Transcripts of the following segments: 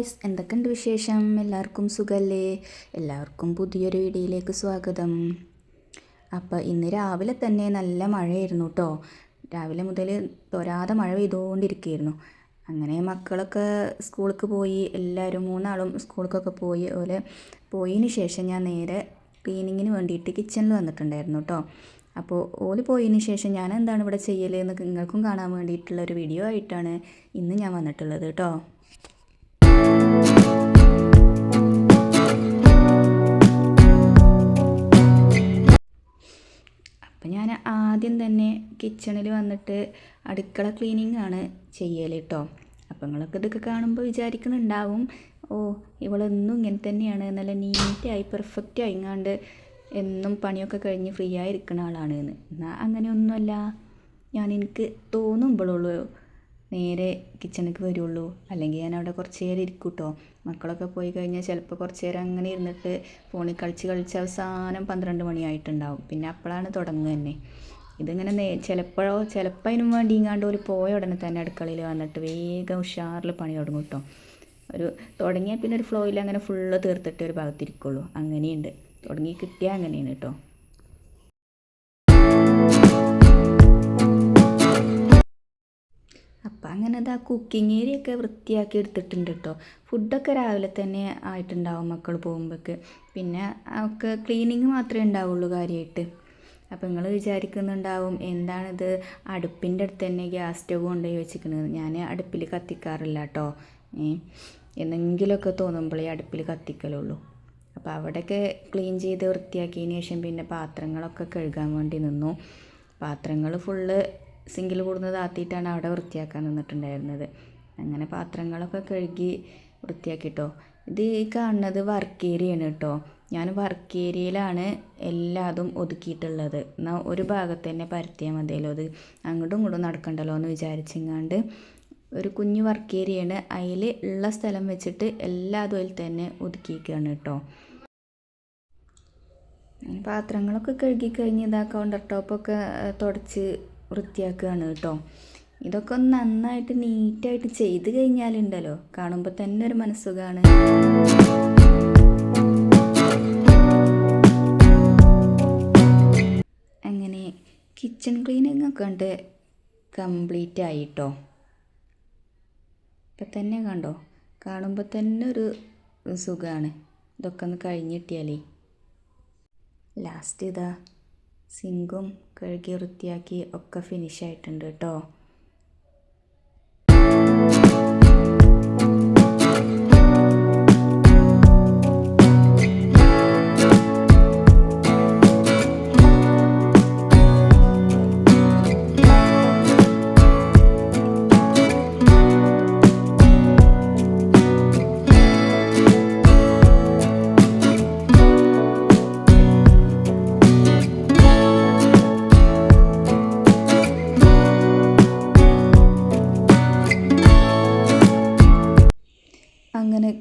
Guys എന്തൊക്കെയുണ്ട് വിശേഷം? എല്ലാവർക്കും സുഖല്ലേ? എല്ലാവർക്കും പുതിയൊരു വീഡിയോയിലേക്ക് സ്വാഗതം. അപ്പോൾ ഇന്ന് രാവിലെ തന്നെ നല്ല മഴയായിരുന്നു കേട്ടോ രാവിലെ മുതൽ തൊരാതെ മഴ പെയ്തുകൊണ്ടിരിക്കുകയായിരുന്നു. അങ്ങനെ മക്കളൊക്കെ സ്കൂളിലേക്ക് പോയി എല്ലാവരും മൂന്നാളും സ്കൂളിലേക്കൊക്കെ പോയി. അതുപോലെ പോയതിന് ശേഷം ഞാൻ നേരെ ക്ലീനിങ്ങിന് വേണ്ടിയിട്ട് കിച്ചണിൽ വന്നിട്ടുണ്ടായിരുന്നു കേട്ടോ അപ്പോൾ ഓൽ പോയതിന് ശേഷം ഞാൻ എന്താണ് ഇവിടെ ചെയ്യലെന്ന് നിങ്ങൾക്കും കാണാൻ വേണ്ടിയിട്ടുള്ള ഒരു വീഡിയോ ആയിട്ടാണ് ഇന്ന് ഞാൻ വന്നിട്ടുള്ളത് കേട്ടോ കിച്ചണിൽ വന്നിട്ട് അടുക്കള ക്ലീനിങ് ആണ് ചെയ്യൽ കേട്ടോ അപ്പം നിങ്ങളൊക്കെ ഇതൊക്കെ കാണുമ്പോൾ വിചാരിക്കുന്നുണ്ടാവും ഓ ഇവളെന്നും ഇങ്ങനെ തന്നെയാണ് നല്ല നീറ്റായി പെർഫെക്റ്റ് ആയിങ്ങാണ്ട് എന്നും പണിയൊക്കെ കഴിഞ്ഞ് ഫ്രീ ആയിരിക്കുന്ന ആളാണ് എന്ന് എന്നാൽ അങ്ങനെയൊന്നുമല്ല. ഞാൻ എനിക്ക് തോന്നുമ്പോഴുള്ളൂ നേരെ കിച്ചണിലേക്ക് വരുള്ളൂ. അല്ലെങ്കിൽ ഞാൻ അവിടെ കുറച്ച് നേരം ഇരിക്കും കേട്ടോ മക്കളൊക്കെ പോയി കഴിഞ്ഞാൽ ചിലപ്പോൾ കുറച്ച് നേരം അങ്ങനെ ഇരുന്നിട്ട് ഫോണിൽ കളിച്ച് കളിച്ച് അവസാനം പന്ത്രണ്ട് മണിയായിട്ടുണ്ടാവും. പിന്നെ അപ്പോഴാണ് തുടങ്ങുക തന്നെ. ഇതിങ്ങനെ നേ ചിലപ്പോഴോ ചിലപ്പോൾ അതിനും വേണ്ടി ഇങ്ങാണ്ട് ഒരു പോയ ഉടനെ തന്നെ അടുക്കളയിൽ വന്നിട്ട് വേഗം ഉഷാറിൽ പണി തുടങ്ങും കേട്ടോ ഒരു തുടങ്ങിയാൽ പിന്നെ ഒരു ഫ്ലോയിൽ അങ്ങനെ ഫുള്ള് തീർത്തിട്ട് ഒരു ഭാഗത്തിരിക്കുള്ളൂ. അങ്ങനെയുണ്ട്. തുടങ്ങി കിട്ടിയാൽ അങ്ങനെയാണ് കേട്ടോ അപ്പം അങ്ങനെ അത് ആ കുക്കിംഗ് ഏരിയ ഒക്കെ വൃത്തിയാക്കി എടുത്തിട്ടുണ്ട് കേട്ടോ ഫുഡൊക്കെ രാവിലെ തന്നെ ആയിട്ടുണ്ടാവും മക്കൾ പോകുമ്പോഴേക്ക് പിന്നെ ഒക്കെ ക്ലീനിങ് മാത്രമേ ഉണ്ടാവുള്ളൂ കാര്യമായിട്ട് അപ്പോൾ നിങ്ങൾ വിചാരിക്കുന്നുണ്ടാവും എന്താണിത്? അടുപ്പിന്റെ അടുത്ത് തന്നെ ഗ്യാസ് സ്റ്റവ് കൊണ്ടുപോയി വെച്ചിരിക്കുന്നത്. ഞാൻ അടുപ്പിൽ കത്തിക്കാറില്ല കേട്ടോ എന്തെങ്കിലുമൊക്കെ തോന്നുമ്പോഴേ അടുപ്പിൽ കത്തിക്കലുള്ളൂ. അപ്പോൾ അവിടെയൊക്കെ ക്ലീൻ ചെയ്ത് വൃത്തിയാക്കിയതിന് ശേഷം പിന്നെ പാത്രങ്ങളൊക്കെ കഴുകാൻ വേണ്ടി നിന്നു. പാത്രങ്ങൾ ഫുള്ള് സിങ്കിൽ കൂടുന്നത് ആത്തിയിട്ടാണ് അവിടെ വൃത്തിയാക്കാൻ നിന്നിട്ടുണ്ടായിരുന്നത്. അങ്ങനെ പാത്രങ്ങളൊക്കെ കഴുകി വൃത്തിയാക്കിട്ടോ. ഇത് ഈ കാണുന്നത് വർക്ക് ഏരിയയാണ് കേട്ടോ. ഞാൻ വർക്ക് ഏരിയയിലാണ് എല്ലാതും ഒതുക്കിയിട്ടുള്ളത്. എന്നാൽ ഒരു ഭാഗത്ത് തന്നെ പരത്തിയാൽ മതിയല്ലോ അത്. അങ്ങോട്ടും ഇങ്ങോട്ടും നടക്കണ്ടല്ലോ എന്ന് വിചാരിച്ചെങ്ങാണ്ട് ഒരു കുഞ്ഞു വർക്ക് ഏരിയയാണ് അതിൽ ഉള്ള സ്ഥലം വെച്ചിട്ട് എല്ലാതും അതിൽ തന്നെ ഒതുക്കിയിരിക്കുകയാണ് കേട്ടോ. പാത്രങ്ങളൊക്കെ കഴുകി കഴിഞ്ഞ് ഇതാ കൗണ്ടർ ടോപ്പൊക്കെ തുടച്ച് വൃത്തിയാക്കുകയാണ് കേട്ടോ. ഇതൊക്കെ ഒന്ന് നന്നായിട്ട് നീറ്റായിട്ട് ചെയ്ത് കഴിഞ്ഞാലുണ്ടല്ലോ. കാണുമ്പോൾ തന്നെ ഒരു മനസ്സുഖമാണ് കിച്ചൺ ക്ലീനിങ് ഒക്കെ ഉണ്ട് കംപ്ലീറ്റ് ആയിട്ടോ? ഇപ്പം തന്നെ കണ്ടോ? കാണുമ്പോൾ തന്നെ ഒരു സുഖമാണ് ഇതൊക്കെ ഒന്ന് കഴിഞ്ഞ് കിട്ടിയാലേ. ലാസ്റ്റ് ഇതാ സിങ്കും കഴുകി വൃത്തിയാക്കി ഒക്കെ ഫിനിഷ് ആയിട്ടുണ്ട് കേട്ടോ.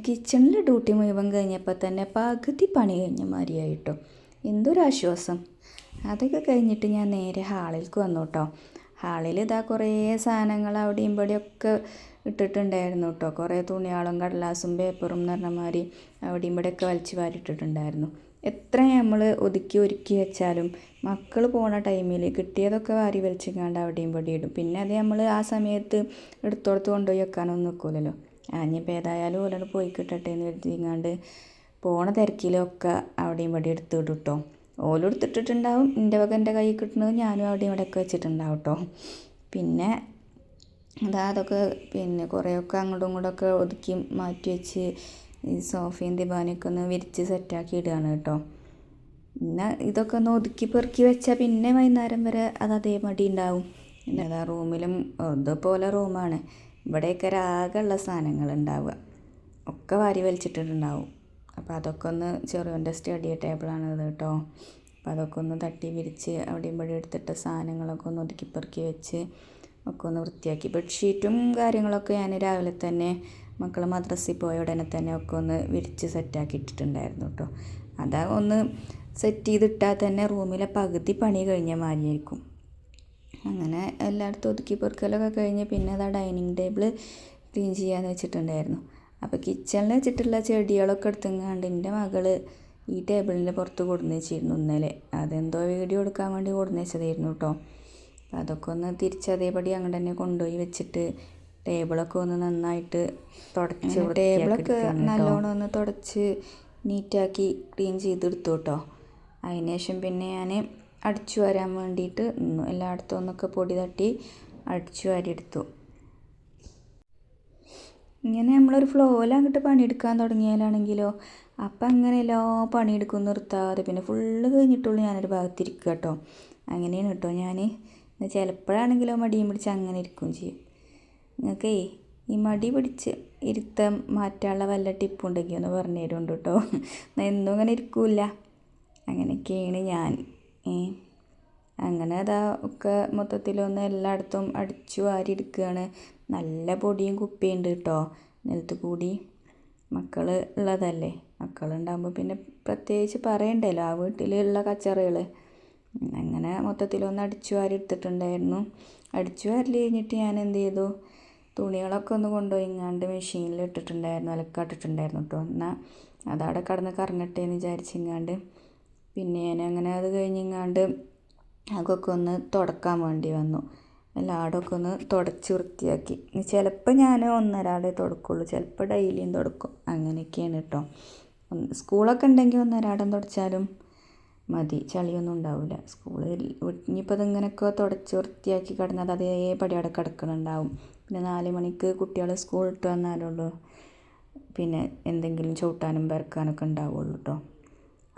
കിച്ചണിൽ ഡ്യൂട്ടി മുഴുവൻ കഴിഞ്ഞപ്പോൾ തന്നെ പകുതി പണി കഴിഞ്ഞ മാതിരിയായിട്ടോ. എന്തൊരാശ്വാസം. അതൊക്കെ കഴിഞ്ഞിട്ട് ഞാൻ നേരെ ഹാളിൽക്ക് വന്നു കേട്ടോ. ഹാളിൽ ഇതാ കുറേ സാധനങ്ങൾ അവിടെയും ഇവിടെയൊക്കെ ഇട്ടിട്ടുണ്ടായിരുന്നു കേട്ടോ. കുറേ തുണിയാളും കടലാസും പേപ്പറും എന്ന് പറഞ്ഞ മാതിരി അവിടെയും ഇവിടെയൊക്കെ വലിച്ചു വാരിട്ടിട്ടുണ്ടായിരുന്നു എത്ര നമ്മൾ ഒതുക്കി ഒരുക്കി വെച്ചാലും മക്കൾ പോണ ടൈമിൽ കിട്ടിയതൊക്കെ വാരി വലിച്ചിങ്ങാണ്ട് അവിടെയും ഇവിടെ ഇടും. പിന്നെ അത് നമ്മൾ ആ സമയത്ത് എടുത്തോടത്ത് കൊണ്ടുപോയി വെക്കാനൊന്നും നിൽക്കില്ലല്ലോ ഇനിയിപ്പോൾ ഏതായാലും ഓരോട് പോയി കിട്ടട്ടെ എന്ന് കരുതിങ്ങാണ്ട് പോണ തിരക്കിലൊക്കെ അവിടെയും ഇവിടെ എടുത്ത് ഇടും കേട്ടോ ഓലും എടുത്തിട്ടിട്ടുണ്ടാവും. എന്റെ വക എന്റെ കയ്യിൽ കിട്ടുന്നത് ഞാനും അവിടെയും ഇവിടെയൊക്കെ വെച്ചിട്ടുണ്ടാവും കേട്ടോ പിന്നെ അതാ അതൊക്കെ പിന്നെ കുറേയൊക്കെ അങ്ങോട്ടും ഇങ്ങോട്ടൊക്കെ ഒതുക്കി മാറ്റി വെച്ച് ഈ സോഫയും ദിവാനൊക്കെ ഒന്ന് വിരിച്ച് സെറ്റാക്കി ഇടുകയാണ് കേട്ടോ പിന്നെ ഇതൊക്കെ ഒന്ന് ഒതുക്കി പെറുക്കി വെച്ചാൽ പിന്നെ വൈകുന്നേരം വരെ അത് അതേ മടി ഉണ്ടാവും പിന്നെ അതാ റൂമിലും ഇതുപോലെ റൂമാണ്. ഇവിടെയൊക്കെ രാഗമുള്ള സാധനങ്ങൾ ഉണ്ടാവുക ഒക്കെ വാരി വലിച്ചിട്ടിട്ടുണ്ടാവും. അപ്പോൾ അതൊക്കെ ഒന്ന് ചെറുവന്റെ സ്റ്റഡി ടേബിളാണ് ഇത് കേട്ടോ. അപ്പോൾ അതൊക്കെ ഒന്ന് തട്ടി വിരിച്ച് അവിടെയും ഇവിടെ എടുത്തിട്ട് സാധനങ്ങളൊക്കെ ഒന്ന് ഒതുക്കി പെറുക്കി വെച്ച് ഒക്കെ ഒന്ന് വൃത്തിയാക്കി. ബെഡ്ഷീറ്റും കാര്യങ്ങളൊക്കെ ഞാൻ രാവിലെ തന്നെ മക്കൾ മദ്രസയിൽ പോയ ഉടനെ തന്നെ ഒക്കെ ഒന്ന് വിരിച്ച് സെറ്റാക്കി ഇട്ടിട്ടുണ്ടായിരുന്നു കേട്ടോ. അതാ ഒന്ന് സെറ്റ് ചെയ്തിട്ടാൽ തന്നെ റൂമിലെ പകുതി പണി കഴിഞ്ഞ മാതിരിയായിരിക്കും. അങ്ങനെ എല്ലായിടത്തും ഒതുക്കി പെറുക്കലൊക്കെ കഴിഞ്ഞ് പിന്നെ അതാ ഡൈനിങ് ടേബിൾ ക്ലീൻ ചെയ്യാന്ന് വെച്ചിട്ടുണ്ടായിരുന്നു. അപ്പോൾ കിച്ചണിൽ വെച്ചിട്ടുള്ള ചെടികളൊക്കെ എടുത്തുങ്ങാണ്ട് എന്റെ മകൾ ഈ ടേബിളിന്റെ പുറത്ത് കൊടുന്ന് വെച്ചിരുന്നു ഇന്നലെ. അതെന്തോ വീഡിയോ എടുക്കാൻ വേണ്ടി കൊടുന്ന് വെച്ചതായിരുന്നു കേട്ടോ. അതൊക്കെ ഒന്ന് തിരിച്ചതേപടി അങ്ങോട്ട് തന്നെ കൊണ്ടുപോയി വെച്ചിട്ട് ടേബിളൊക്കെ ഒന്ന് നന്നായിട്ട് തുടച്ച് ടേബിളൊക്കെ നല്ലോണം ഒന്ന് തുടച്ച് നീറ്റാക്കി ക്ലീൻ ചെയ്തെടുത്തു കേട്ടോ. അതിനുശേഷം പിന്നെ ഞാൻ അടിച്ചു വരാൻ വേണ്ടിയിട്ട് നിന്നു. എല്ലായിടത്തും ഒന്നൊക്കെ പൊടി തട്ടി അടിച്ചു വാരിയെടുത്തു. ഇങ്ങനെ നമ്മളൊരു ഫ്ലോയിൽ അങ്ങോട്ട് പണിയെടുക്കാൻ തുടങ്ങിയാലാണെങ്കിലോ അപ്പം അങ്ങനെ എല്ലാ പണിയെടുക്കും നിർത്താതെ പിന്നെ ഫുള്ള് കഴിഞ്ഞിട്ടുള്ളൂ ഞാനൊരു ഭാഗത്തിരിക്കുക കേട്ടോ. അങ്ങനെയാണ് കേട്ടോ ഞാൻ ചിലപ്പോഴാണെങ്കിലോ മടിയും പിടിച്ച് അങ്ങനെ ഇരിക്കും ചെയ്യും. നിങ്ങൾക്കേ ഈ മടി പിടിച്ച് ഇരുത്തം മാറ്റാനുള്ള വല്ല ടിപ്പുണ്ടെങ്കിൽ ഒന്ന് പറഞ്ഞു തരുന്നുണ്ട് കേട്ടോ. എന്നും അങ്ങനെ ഇരിക്കൂല. അങ്ങനെയൊക്കെയാണ് ഞാൻ. അങ്ങനെ അതാ ഒക്കെ മൊത്തത്തിലൊന്ന് എല്ലായിടത്തും അടിച്ചു വാരി എടുക്കുകയാണ്. നല്ല പൊടിയും കുപ്പിയുണ്ട് കേട്ടോ നിലത്ത് കൂടി. മക്കൾ ഉള്ളതല്ലേ? മക്കളുണ്ടാകുമ്പോൾ പിന്നെ പ്രത്യേകിച്ച് പറയണ്ടല്ലോ ആ വീട്ടിലുള്ള കച്ചറകൾ അങ്ങനെ മൊത്തത്തിലൊന്ന് അടിച്ചു വാരി എടുത്തിട്ടുണ്ടായിരുന്നു. അടിച്ചു വാരൽ കഴിഞ്ഞിട്ട് ഞാൻ എന്ത് ചെയ്തു? തുണികളൊക്കെ ഒന്ന് കൊണ്ടുപോയി ഇങ്ങാണ്ട് മെഷീനിൽ ഇട്ടിട്ടുണ്ടായിരുന്നു അലക്കാട്ടിട്ടുണ്ടായിരുന്നു കേട്ടോ. എന്നാൽ അതവിടെ കടന്ന് കറങ്ങട്ടെ എന്ന് വിചാരിച്ചിങ്ങാണ്ട് പിന്നെ ഞാൻ അങ്ങനെ അത് കഴിഞ്ഞിങ്ങാണ്ട് അതൊക്കെ ഒന്ന് തുടക്കാൻ വേണ്ടി വന്നു. എല്ലായിടമൊക്കെ ഒന്ന് തുടച്ച് വൃത്തിയാക്കി. ചിലപ്പോൾ ഞാൻ ഒന്നരാടെ തുടക്കുള്ളൂ. ചിലപ്പോൾ ഡെയിലിയും തുടക്കും. അങ്ങനെയൊക്കെയാണ് കേട്ടോ. സ്കൂളൊക്കെ ഉണ്ടെങ്കിൽ ഒന്നരാടം തുടച്ചാലും മതി. ചളിയൊന്നും ഉണ്ടാവില്ല. സ്കൂളിൽ ഇനിയിപ്പോൾ അതിങ്ങനെയൊക്കെ തുടച്ച് വൃത്തിയാക്കി കിടന്നാൽ അതേപടി അവിടെ കിടക്കണുണ്ടാവും. പിന്നെ നാല് മണിക്ക് കുട്ടികൾ സ്കൂൾ ഇട്ട് വന്നാലുള്ളൂ പിന്നെ എന്തെങ്കിലും ചവിട്ടാനും പെരക്കാനൊക്കെ ഉണ്ടാവുള്ളൂ കേട്ടോ.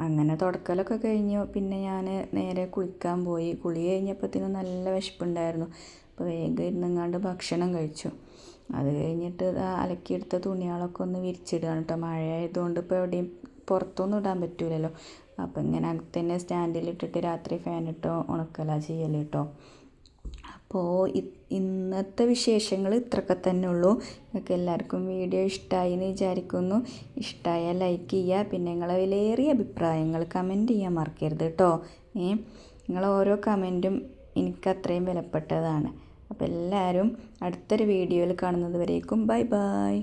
അങ്ങനെ തുടക്കലൊക്കെ കഴിഞ്ഞു. പിന്നെ ഞാൻ നേരെ കുളിക്കാൻ പോയി. കുളി കഴിഞ്ഞപ്പോഴത്തേനും നല്ല വിശപ്പുണ്ടായിരുന്നു. അപ്പോൾ വേഗം ഇരുന്നെങ്ങാണ്ട് ഭക്ഷണം കഴിച്ചു. അത് കഴിഞ്ഞിട്ട് അലക്കിയെടുത്ത തുണികളൊക്കെ ഒന്ന് വിരിച്ചിടുകയാണ് കേട്ടോ. മഴ ആയതുകൊണ്ട് ഇപ്പോൾ എവിടെയും പുറത്തൊന്നും ഇടാൻ പറ്റൂലല്ലോ. അപ്പോൾ ഇങ്ങനെ അകത്തന്നെ സ്റ്റാൻഡിലിട്ടിട്ട് രാത്രി ഫാനിട്ടോ ഉണക്കലാണ് ചെയ്യൽ കേട്ടോ. അപ്പോൾ ഇന്നത്തെ വിശേഷങ്ങൾ ഇത്രയൊക്കെ തന്നെ ഉള്ളൂ. നിങ്ങൾക്ക് എല്ലാവർക്കും വീഡിയോ ഇഷ്ടമായി എന്ന് വിചാരിക്കുന്നു. ഇഷ്ടമായാൽ ലൈക്ക് ചെയ്യുക പിന്നെ നിങ്ങളെ വിലയേറിയ അഭിപ്രായങ്ങൾ കമന്റ് ചെയ്യാൻ മറക്കരുത് കേട്ടോ. ഏ നിങ്ങൾ ഓരോ കമന്റും എനിക്ക് അത്രയും വിലപ്പെട്ടതാണ്. അപ്പോൾ എല്ലാവരും അടുത്തൊരു വീഡിയോയിൽ കാണുന്നത് വരേക്കും. Bye bye